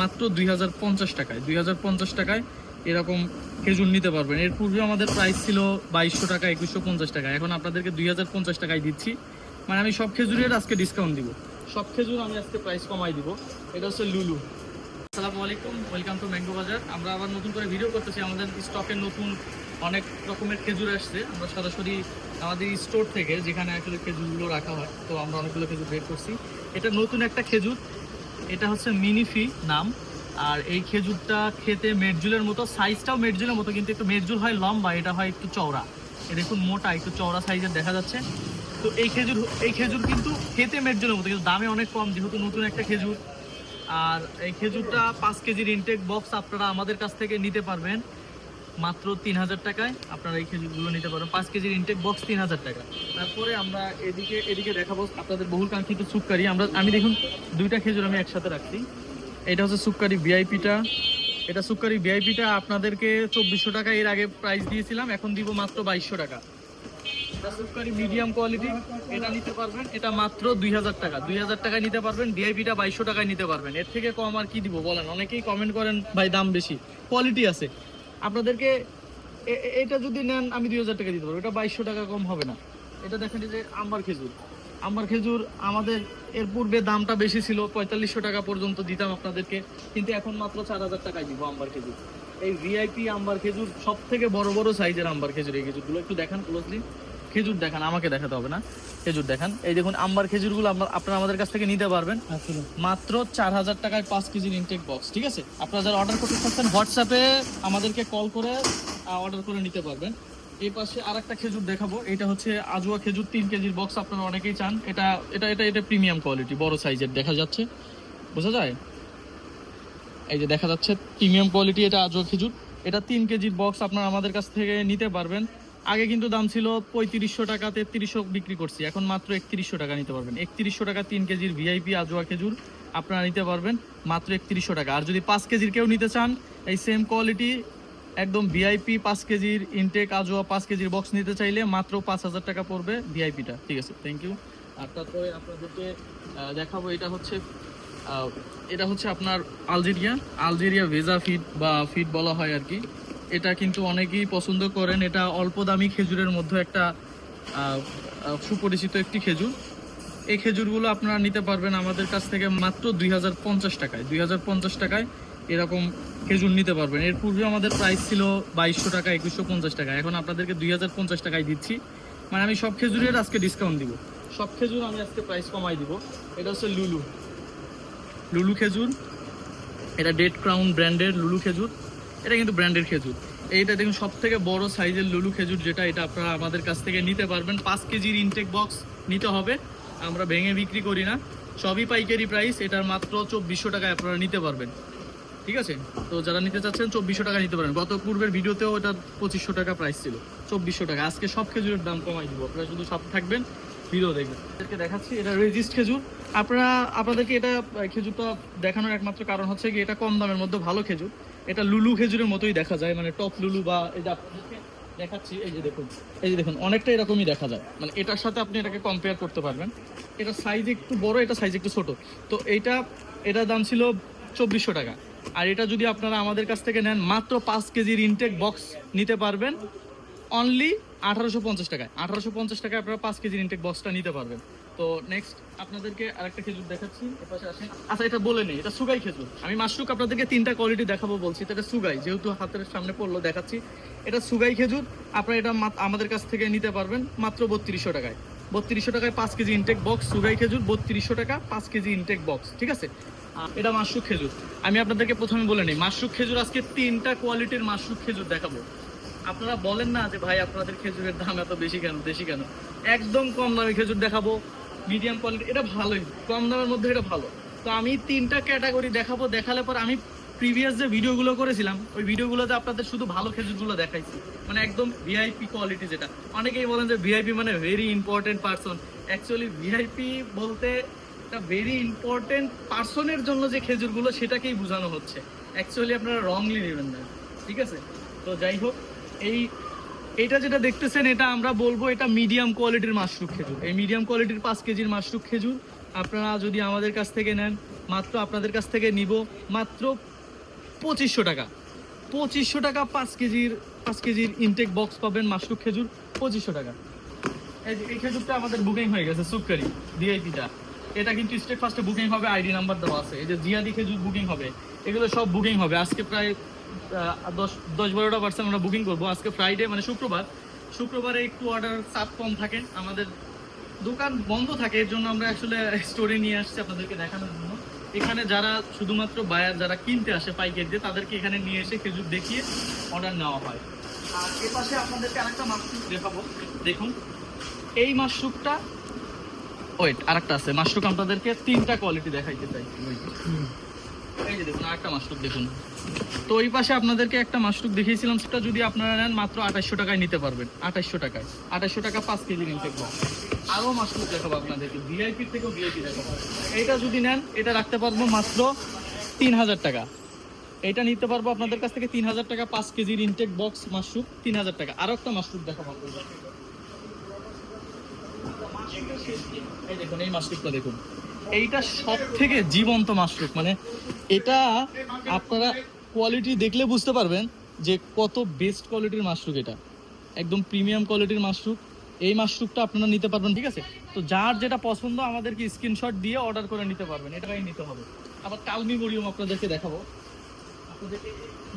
মাত্র দুই হাজার পঞ্চাশ টাকায়। দুই হাজার পঞ্চাশ টাকায় এরকম খেজুর নিতে পারবেন। এর পূর্বে আমাদের প্রাইস ছিল বাইশশো টাকা, একুশশো পঞ্চাশ টাকা। এখন আপনাদেরকে দুই হাজার পঞ্চাশ টাকায় দিচ্ছি। মানে আমি সব খেজুরের আজকে ডিসকাউন্ট দিব। সব খেজুর আমি আজকে প্রাইস কমাই দিব। এটা হচ্ছে লুলু। আসসালামু আলাইকুম ওয়েলকাম টু ম্যাঙ্গো বাজার আমরা আবার নতুন করে ভিডিও করতেছি। আমাদের স্টকের নতুন অনেক রকমের খেজুর আসছে। আমরা সরাসরি আমাদের স্টোর থেকে যেখানে আসলে খেজুরগুলো রাখা হয়, তো আমরা অনেকগুলো খেজুর বের করছি। এটা নতুন একটা খেজুর। এটা হচ্ছে মিনিফি নাম। আর এই খেজুরটা খেতে মেটজুলের মতো, সাইজটাও মেটজুলের মতো, কিন্তু একটু মেটজুল হয় লম্বা, এটা হয় একটু চওড়া। এটা দেখুন মোটা, একটু চওড়া সাইজের দেখা যাচ্ছে। তো এই খেজুর এই খেজুর কিন্তু খেতে মেটজুলের মতো, কিন্তু দামে অনেক কম, যেহেতু নতুন একটা খেজুর। আর এই খেজুরটা পাঁচ কেজির ইনটেক বক্স আপনারা আমাদের কাছ থেকে নিতে পারবেন। মাত্র তিন হাজার টাকায় আপনারা এই খেজুরগুলো নিতে পারেন পাঁচ কেজির ইনটেক বক্স তিন হাজার টাকা। তারপরে আমরা এদিকে এদিকে দেখাবো আপনাদের বহুল কাঙ্ক্ষিত সুক্কারি আমরা আমি দেখুন, দুইটা খেজুর আমি একসাথে রাখছি। এটা হচ্ছে সুক্কারি ভিআইপিটা। এটা সুক্কারি ভিআইপিটা আপনাদেরকে চব্বিশশো টাকা এর আগে প্রাইস দিয়েছিলাম। এখন দিব মাত্র বাইশশো টাকা। এটা সুক্কারি মিডিয়াম কোয়ালিটি এটা নিতে পারবেন। এটা মাত্র দুই হাজার টাকা। দুই হাজার টাকায় নিতে পারবেন। ভিআইপিটা বাইশশো টাকায় নিতে পারবেন। এর থেকে কম আর কি দিব বলেন? অনেকেই কমেন্ট করেন, ভাই, দাম বেশি। কোয়ালিটি আছে। আপনাদেরকে এটা যদি নেন, আমি দুই হাজার টাকা দিতে পারব। এটা বাইশশো টাকা কম হবে না। এটা দেখেন যে আম্বার খেজুর। আম্বার খেজুর আমাদের এর পূর্বে দামটা বেশি ছিল, পঁয়তাল্লিশশো টাকা পর্যন্ত দিতাম আপনাদেরকে, কিন্তু এখন মাত্র চার হাজার টাকায় দিব আম্বার খেজুর। এই ভিআইপি আম্বার খেজুর সব থেকে বড় বড় সাইজের আম্বার খেজুর এই খেজুরগুলো। একটু দেখান ক্লোজলি খেজুর দেখান আমাকে দেখাতে হবে না। খেজুর দেখান। এই দেখুন আম্বার খেজুরগুলো আপনারা আমাদের কাছ থেকে নিতে পারবেন। মাত্র চার হাজার টাকায় পাঁচ কেজির ইনটেক বক্স ঠিক আছে? আপনারা যারা অর্ডার করতে চাচ্ছেন হোয়াটসঅ্যাপে আমাদেরকে কল করে অর্ডার করে নিতে পারবেন। এই পাশে আর একটা খেজুর দেখাবো। এটা হচ্ছে আজুয়া খেজুর তিন কেজির বক্স আপনারা অনেকেই চান। এটা এটা এটা এটা প্রিমিয়াম কোয়ালিটি বড় সাইজের দেখা যাচ্ছে। বোঝা যায়? এই যে দেখা যাচ্ছে প্রিমিয়াম কোয়ালিটি এটা আজুয়া খেজুর। এটা তিন কেজির বক্স আপনারা আমাদের কাছ থেকে নিতে পারবেন। আগে কিন্তু দাম ছিল পঁয়ত্রিশশো টাকা, তেত্রিশশো বিক্রি করছি। এখন মাত্র একত্রিশশো টাকা নিতে পারবেন। একত্রিশশো টাকা তিন কেজির ভিআইপি আজোয়া খেজুর আপনারা নিতে পারবেন মাত্র একত্রিশশো টাকা। আর যদি পাঁচ কেজির কেউ নিতে চান, এই সেম কোয়ালিটি একদম ভিআইপি পাঁচ কেজির ইনটেক আজোয়া পাঁচ কেজির বক্স নিতে চাইলে মাত্র পাঁচ হাজার টাকা পড়বে ভিআইপিটা। ঠিক আছে থ্যাংক ইউ আর তারপরে আপনাদেরকে দেখাবো এটা হচ্ছে এটা হচ্ছে আপনার আলজেরিয়া। আলজেরিয়া ভেজা ফিড বা ফিড বলা হয় আর কি। এটা কিন্তু অনেকেই পছন্দ করেন। এটা অল্প দামি খেজুরের মধ্যে একটা সুপরিচিত একটি খেজুর। এই খেজুরগুলো আপনারা নিতে পারবেন আমাদের কাছ থেকে মাত্র দুই হাজার পঞ্চাশ টাকায়। দুই হাজার পঞ্চাশ টাকায় এরকম খেজুর নিতে পারবেন। এর পূর্বে আমাদের প্রাইস ছিল বাইশশো টাকা, একুশশো পঞ্চাশ টাকা। এখন আপনাদেরকে দুই হাজার পঞ্চাশ টাকায় দিচ্ছি। মানে আমি সব খেজুরের আজকে ডিসকাউন্ট দিব। সব খেজুর আমি আজকে প্রাইস কমাই দিব। এটা হচ্ছে লুলু। লুলু খেজুর। এটা ডেড ক্রাউন ব্র্যান্ডের লুলু খেজুর। এটা কিন্তু ব্র্যান্ডের খেজুর। এইটা দেখুন সব থেকে বড় সাইজের লুলু খেজুর যেটা, এটা আপনারা আমাদের কাছ থেকে নিতে পারবেন। পাঁচ কেজির ইনটেক বক্স নিতে হবে। আমরা ভেঙে বিক্রি করি না। সবই পাইকারি প্রাইস এটার মাত্র চব্বিশশো টাকায় আপনারা নিতে পারবেন। ঠিক আছে? তো যারা নিতে চাচ্ছেন, চব্বিশশো টাকা নিতে পারেন। গত পূর্বের ভিডিওতেও এটা পঁচিশশো টাকা প্রাইস ছিল। চব্বিশশো টাকা। আজকে সব খেজুরের দাম কমাই দিব। আপনারা শুধু সব থাকবেন। ভিডিও দেখবেন আপনাদেরকে দেখাচ্ছি, এটা রেজিস্ট খেজুর। আপনারা, আপনাদেরকে এটা খেজুরটা দেখানোর একমাত্র কারণ হচ্ছে কি এটা কম দামের মধ্যে ভালো খেজুর। এটা লুলু খেজুরের মতোই দেখা যায় মানে টপ লুলু বা এটা আপনাদেরকে দেখাচ্ছি, এই যে দেখুন, এই যে দেখুন, অনেকটা এরকমই দেখা যায়। মানে এটার সাথে আপনি এটাকে কম্পেয়ার করতে পারবেন। এটা সাইজ একটু বড়, এটা সাইজ একটু ছোট। তো এইটা এটার দাম ছিল চব্বিশশো টাকা। আর এটা যদি আপনারা আমাদের কাছ থেকে নেন, মাত্র পাঁচ কেজির ইনটেক বক্স নিতে পারবেন। অনলি আঠারোশো পঞ্চাশ টাকায়। আঠারোশো পঞ্চাশ টাকায় আপনারা পাঁচ কেজির ইনটেক বক্সটা নিতে পারবেন। তো নেক্সট আপনাদেরকে আরেকটা খেজুর দেখাচ্ছি আচ্ছা এটা বলে নেই, এটা সুগাই খেজুর। আমি মাসরুক আপনাদেরকে তিনটা কোয়ালিটি দেখাবো বলছি এটা সুগাই, যেহেতু হাতের সামনে পড়ল দেখাচ্ছি। এটা সুগাই খেজুর, আপনারা এটা আমাদের কাছ থেকে নিতে পারবেন মাত্র বত্রিশশো টাকায়। বত্রিশশো টাকায় পাঁচ কেজি ইনটেক বক্স সুগাই খেজুর, বত্রিশশো টাকা, পাঁচ কেজি ইনটেক বক্স ঠিক আছে? এটা মাশরুক খেজুর। আমি আপনাদেরকে প্রথমে বলে নিই, মাশরুক খেজুর আজকে তিনটা কোয়ালিটির মাশরুক খেজুর দেখাবো। আপনারা বলেন না যে, ভাই, আপনাদের খেজুরের দাম এত বেশি কেন বেশি কেন? একদম কম দামি খেজুর দেখাবো মিডিয়াম কোয়ালিটি এটা ভালোই, কম দামের মধ্যে এটা ভালো। তো আমি তিনটা ক্যাটাগরি দেখাবো, দেখালে পর আমি প্রিভিয়াস যে ভিডিওগুলো করেছিলাম, ওই ভিডিওগুলোতে আপনাদের শুধু ভালো খেজুরগুলো দেখাইছি। মানে একদম ভিআইপি কোয়ালিটি যেটা। অনেকেই বলেন যে ভিআইপি মানে very important person actually VIP বলতে একটা ভেরি ইম্পর্টেন্ট পার্সনের জন্য যে খেজুরগুলো, সেটাকেই বোঝানো হচ্ছে। অ্যাকচুয়ালি আপনারা রংলি নেবেন না। ঠিক আছে? তো যাই হোক এই, এটা যেটা দেখতেছেন, এটা আমরা বলব এটা মিডিয়াম কোয়ালিটির মাশরুম খেজুর। এই মিডিয়াম কোয়ালিটির পাঁচ কেজির মাশরুম খেজুর, আপনারা যদি আমাদের কাছ থেকে নেন, মাত্র আপনাদের কাছ থেকে নিব মাত্র পঁচিশশো টাকা। পঁচিশশো টাকা পাঁচ কেজির পাঁচ কেজির ইনটেক বক্স পাবেন মাশরুম খেজুর, পঁচিশশো টাকা। এই এই খেজুরটা আমাদের বুকিং হয়ে গেছে, সুপকারি ডিআইপিটা এটা কিন্তু স্টেট ফার্স্টে বুকিং হবে আইডি নাম্বার দেওয়া আছে। এই যে জিয়াদি খেজুর বুকিং হবে, এগুলো সব বুকিং হবে। আজকে প্রায় দশ দশ বারোটা পার্সেন্ট আমরা বুকিং করব। আজকে ফ্রাইডে মানে শুক্রবার। শুক্রবারে একটু অর্ডার চাপ কম থাকে। আমাদের দোকান বন্ধ থাকে, এর জন্য আমরা আসলে স্টোরে নিয়ে আসছি আপনাদেরকে দেখানোর জন্য। এখানে যারা শুধুমাত্র বায়ার যারা কিনতে আসে পাইকারি দিয়ে, তাদেরকে এখানে নিয়ে এসে খেজুর দেখিয়ে অর্ডার নেওয়া হয়। আর এ পাশে আপনাদেরকে আরেকটা মাশরুম দেখাবো। দেখুন, এই মাশরুমটা ওয়েট আরেকটা আছে। মাশরুম আপনাদেরকে তিনটা কোয়ালিটি দেখাইতে চাই। আরেকটা মাশরুম দেখুন। তো ওই পাশে আপনাদেরকে একটা মাশরুম দেখিয়েছিলাম, সেটা যদি আপনারা নেন, মাত্র আঠাশশো টাকায় নিতে পারবেন। আঠাশশো টাকায়। আঠাশশো টাকা পাঁচ কেজি বক্স আরও মাশরুম দেখাবো আপনাদেরকে। ভিআইপি থেকেও ভিআইপি দেখাবো। এইটা যদি নেন, এটা রাখতে পারব মাত্র তিন হাজার টাকা। এটা নিতে পারব আপনাদের কাছ থেকে তিন হাজার টাকা পাঁচ কেজির ইনটেক বক্স মাশরুম তিন হাজার টাকা। আরও একটা মাশরুম দেখাবো আপনাদের এই দেখুন, এই মাশরুমটা দেখুন। এইটা সব থেকে জীবন্ত মাশরুম। মানে এটা আপনারা কোয়ালিটি দেখলে বুঝতে পারবেন যে কত বেস্ট কোয়ালিটির মাশরুম এটা। একদম প্রিমিয়াম কোয়ালিটির মাশরুম। এই মাশরুমটা আপনারা নিতে পারবেন, ঠিক আছে? তো যার যেটা পছন্দ আমাদেরকে স্ক্রিনশট দিয়ে অর্ডার করে নিতে পারবেন এটাই নিতে হবে। আবার কালমি মরিয়ম আপনাদেরকে দেখাবো। আপনাদেরকে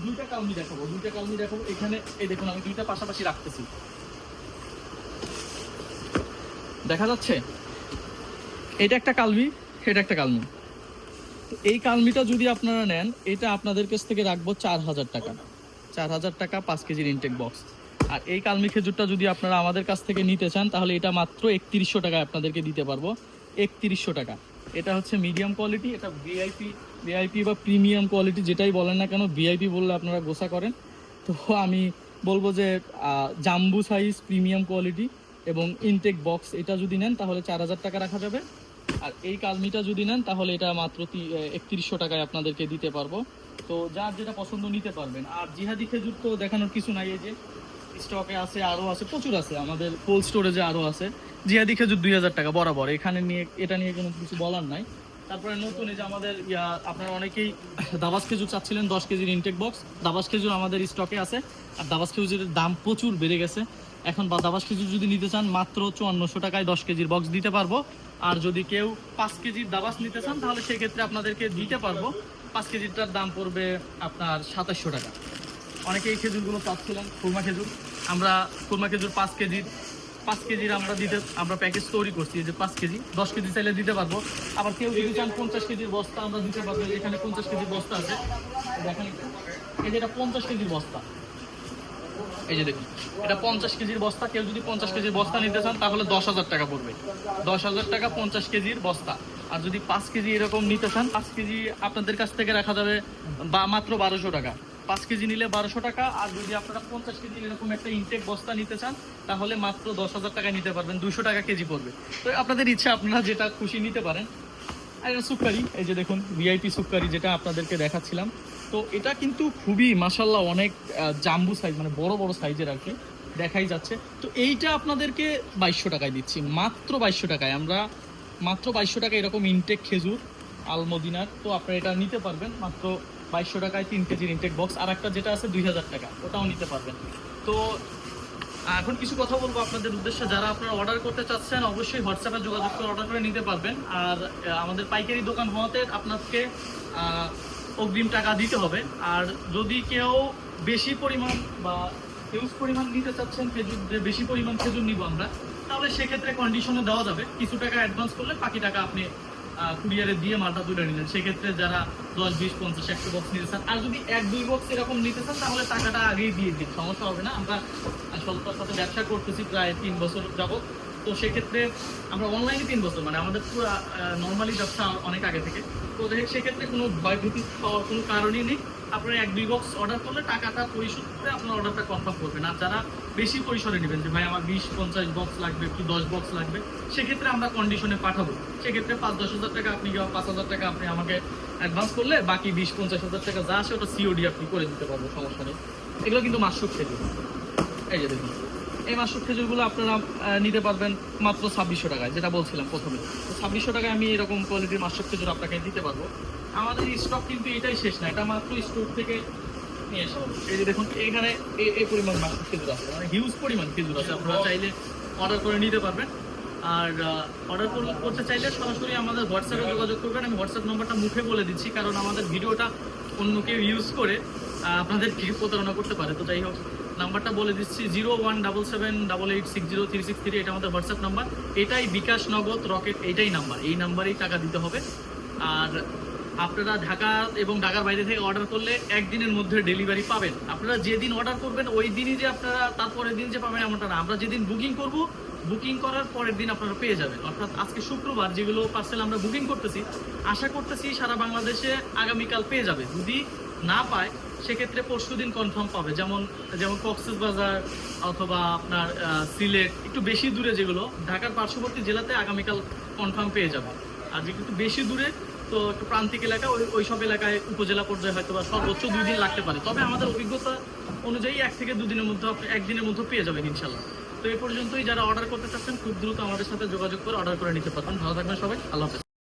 দুইটা কালমি দেখাবো, দুইটা কালমি দেখাবো। এখানে এই দেখুন, আমি দুইটা পাশাপাশি রাখতেছি। দেখা যাচ্ছে? এটা একটা কালমি, এটা একটা কালমি। এই কালমিটা যদি আপনারা নেন, এটা আপনাদের কাছ থেকে রাখব চার হাজার টাকা। চার হাজার টাকা পাঁচ কেজির ইনটেক বক্স আর এই কালমি খেজুরটা যদি আপনারা আমাদের কাছ থেকে নিতে চান, তাহলে এটা মাত্র একত্রিশশো টাকায় আপনাদেরকে দিতে পারব। একত্রিশশো টাকা। এটা হচ্ছে মিডিয়াম কোয়ালিটি এটা ভিআইপি ভিআইপি বা প্রিমিয়াম কোয়ালিটি যেটাই বলেন না কেন ভিআইপি বললে আপনারা গোসা করেন। তো আমি বলব যে জাম্বু সাইজ প্রিমিয়াম কোয়ালিটি এবং ইনটেক বক্স এটা যদি নেন, তাহলে চার হাজার টাকা রাখা যাবে। আর এই কালমিটা যদি নেন, তাহলে এটা মাত্র একত্রিশশো টাকায় আপনাদেরকে দিতে পারব। তো যার যেটা পছন্দ নিতে পারবেন। আর জিহাদি খেজুর তো দেখানোর কিছু নাই, এই যে স্টকে আছে আরও আছে, প্রচুর আছে। আমাদের কোল্ড স্টোরেজে আরও আছে। জিহাদি খেজুর দুই হাজার টাকা, বরাবর। এখানে নিয়ে, এটা নিয়ে কোনো কিছু বলার নাই। তারপরে নতুন, এই যে আমাদের আপনারা অনেকেই দাবাস খেজুর চাচ্ছিলেন, দশ কেজির ইনটেক বক্স দাবাস খেজুর আমাদের স্টকে আছে। আর দাবাস খেজুরের দাম প্রচুর বেড়ে গেছে। এখন বা, দাবাস খেজুর যদি নিতে চান, মাত্র চুয়ান্নশো টাকায় দশ কেজির বক্স দিতে পারব। আর যদি কেউ পাঁচ কেজির দাবাস নিতে চান, তাহলে সেক্ষেত্রে আপনাদেরকে দিতে পারব। পাঁচ কেজিটার দাম পড়বে আপনার সাতাশশো টাকা। অনেকে এই খেজুরগুলো চাচ্ছিলেন খুরমা খেজুর। আমরা খুরমা খেজুর পাঁচ কেজির পাঁচ কেজির আমরা দিতে, আমরা প্যাকেজ তৈরি করছি যে পাঁচ কেজি। দশ কেজি চাইলে দিতে পারব। আবার কেউ যদি চান পঞ্চাশ কেজির বস্তা, আমরা দিতে পারব। এখানে পঞ্চাশ কেজির বস্তা আছে। দেখেন, এই যে এটা পঞ্চাশ কেজির বস্তা। এই যে দেখুন, এটা পঞ্চাশ কেজির বস্তা, কেউ যদি পঞ্চাশ কেজির বস্তা নিতে চান, তাহলে দশ হাজার টাকা পড়বে। দশ হাজার টাকা পঞ্চাশ কেজির বস্তা। আর যদি পাঁচ কেজি এরকম নিতে চান, পাঁচ কেজি আপনাদের কাছ থেকে রাখা যাবে বা মাত্র বারোশো টাকা। পাঁচ কেজি নিলে বারোশো টাকা, আর যদি আপনারা পঞ্চাশ কেজি এরকম একটা ইনটেক বস্তা নিতে চান, তাহলে মাত্র দশ হাজার টাকা নিতে পারবেন দুশো টাকা কেজি পড়বে। তো আপনাদের ইচ্ছা, আপনারা যেটা খুশি নিতে পারেন। আর এটা সুক্কারি, এই যে দেখুন ভিআইপি সুক্কারি, যেটা আপনাদেরকে দেখাচ্ছিলাম। তো এটা কিন্তু খুবই মাসাল্লাহ অনেক জাম্বু সাইজ মানে বড় বড় সাইজের আর কি, দেখাই যাচ্ছে। তো এইটা আপনাদেরকে বাইশশো টাকায় দিচ্ছি, মাত্র বাইশশো টাকায়। আমরা মাত্র বাইশশো টাকা এরকম ইনটেক খেজুর, আলমদিনার, তো আপনারা এটা নিতে পারবেন, মাত্র বাইশশো টাকায় তিন কেজির ইনটেক বক্স আর একটা যেটা আছে দুই হাজার টাকা, ওটাও নিতে পারবেন। তো এখন কিছু কথা বলব আপনাদের উদ্দেশ্যে, যারা আপনারা অর্ডার করতে চাচ্ছেন, অবশ্যই হোয়াটসঅ্যাপে যোগাযোগ করে অর্ডার করে নিতে পারবেন। আর আমাদের পাইকারি দোকান হওয়াতে আপনাকে অগ্রিম টাকা দিতে হবে। আর যদি কেউ বেশি পরিমাণ বা হিউজ পরিমাণ নিতে চাচ্ছেন খেজুর বেশি পরিমাণ খেজুর নিব আমরা, তাহলে সেক্ষেত্রে কন্ডিশনে দেওয়া যাবে। কিছু টাকা অ্যাডভান্স করলে বাকি টাকা আপনি কুরিয়ারে দিয়ে মালটা তুলে নিলেন। সেক্ষেত্রে যারা দশ, বিশ, পঞ্চাশ, একশো বক্স নিতে চান, আর যদি এক, দুই বক্স এরকম নিতে চান, তাহলে টাকাটা আগেই দিয়ে দিন। সমস্যা হবে না। আমরা সলতার সাথে ব্যবসা করতেছি প্রায় তিন বছর যাবত তো সেক্ষেত্রে আমরা অনলাইনে তিন বছর মানে আমাদের পুরো নর্মালি ব্যবসা অনেক আগে থেকে। তো সেক্ষেত্রে কোনো ভয়ভীতি পাওয়ার কোনো কারণই নেই। আপনারা এক, দুই বক্স অর্ডার করলে টাকাটা পরিশোধ করে আপনার অর্ডারটা কনফার্ম করবেন। আর যারা বেশি পরিসরে নেবেন, যে ভাই আমার বিশ, পঞ্চাশ বক্স লাগবে, কি দশ বক্স লাগবে, সেক্ষেত্রে আমরা কন্ডিশনে পাঠাবো। সেক্ষেত্রে পাঁচ, দশ হাজার টাকা আপনি পাঁচ হাজার টাকা আপনি আমাকে অ্যাডভান্স করলে, বাকি বিশ, পঞ্চাশ হাজার টাকা যা আসে ওটা সিওডি আপনি করে দিতে পারব সমস্যা নেই। এগুলো কিন্তু মাসুক খেতে এই যে দেখুন। এই মাসুর খেজুরগুলো আপনারা নিতে পারবেন মাত্র ছাব্বিশশো টাকায় যেটা বলছিলাম প্রথমে। তো ছাব্বিশশো টাকায় আমি এরকম কোয়ালিটির মাসুর খেজুর আপনাকে দিতে পারব। আমাদের স্টক কিন্তু এটাই শেষ না এটা মাত্র স্টোর থেকে নিয়ে আসা হবে। এই যে দেখুন এখানে এই- এই পরিমাণ মাসুর খেজুর আছে মানে হিউজ পরিমাণ খেজুর আছে আপনারা চাইলে অর্ডার করে নিতে পারবেন। আর অর্ডার করতে চাইলে সরাসরি আমাদের হোয়াটসঅ্যাপে যোগাযোগ করবেন আমি হোয়াটসঅ্যাপ নম্বরটা মুখে বলে দিচ্ছি কারণ আমাদের ভিডিওটা অন্য কেউ ইউজ করে আহ, আপনাদেরকে প্রতারণা করতে পারে। তো যাই হোক নাম্বারটা বলে দিচ্ছি, zero one double seven double eight six zero three six three, এটা আমাদের হোয়াটসঅ্যাপ নাম্বার। এটাই বিকাশ নগদ রকেট এইটাই নাম্বার। এই নাম্বারেই টাকা দিতে হবে। আর আপনারা ঢাকা এবং ঢাকার বাইরে থেকে অর্ডার করলে একদিনের মধ্যে ডেলিভারি পাবেন। আপনারা যেদিন অর্ডার করবেন, ওই দিনই যে আপনারা, তারপরের দিন যে পাবেন এমনটা না। আমরা যেদিন বুকিং করব বুকিং করার পরের দিন আপনারা পেয়ে যাবেন। অর্থাৎ আজকে শুক্রবার যেগুলো পার্সেল আমরা বুকিং করতেছি, আশা করতেছি সারা বাংলাদেশে আগামীকাল পেয়ে যাবে। যদি না পায় সেক্ষেত্রে পরশু দিন কনফার্ম পাবে। যেমন যেমন কক্সেস বাজার অথবা আপনার সিলেট একটু বেশি দূরে যেগুলো, ঢাকার পার্শ্ববর্তী জেলাতে আগামীকাল কনফার্ম পেয়ে যাবে। আর যেগুলো একটু বেশি দূরে, তো একটু প্রান্তিক এলাকা, ওই ওই সব এলাকায় উপজেলা পর্যায়ে হয়তো বা সর্বোচ্চ দুই দিন লাগতে পারে। তবে আমাদের অভিজ্ঞতা অনুযায়ী এক থেকে দুদিনের মধ্যে একদিনের মধ্যে পেয়ে যাবেন ইনশাল্লাহ তো এই পর্যন্তই যারা অর্ডার করতে চাচ্ছেন, খুব দ্রুত আমাদের সাথে যোগাযোগ করে অর্ডার করে নিতে পারবেন। ভালো থাকবেন সবাই, আল্লাহ হাফেজ।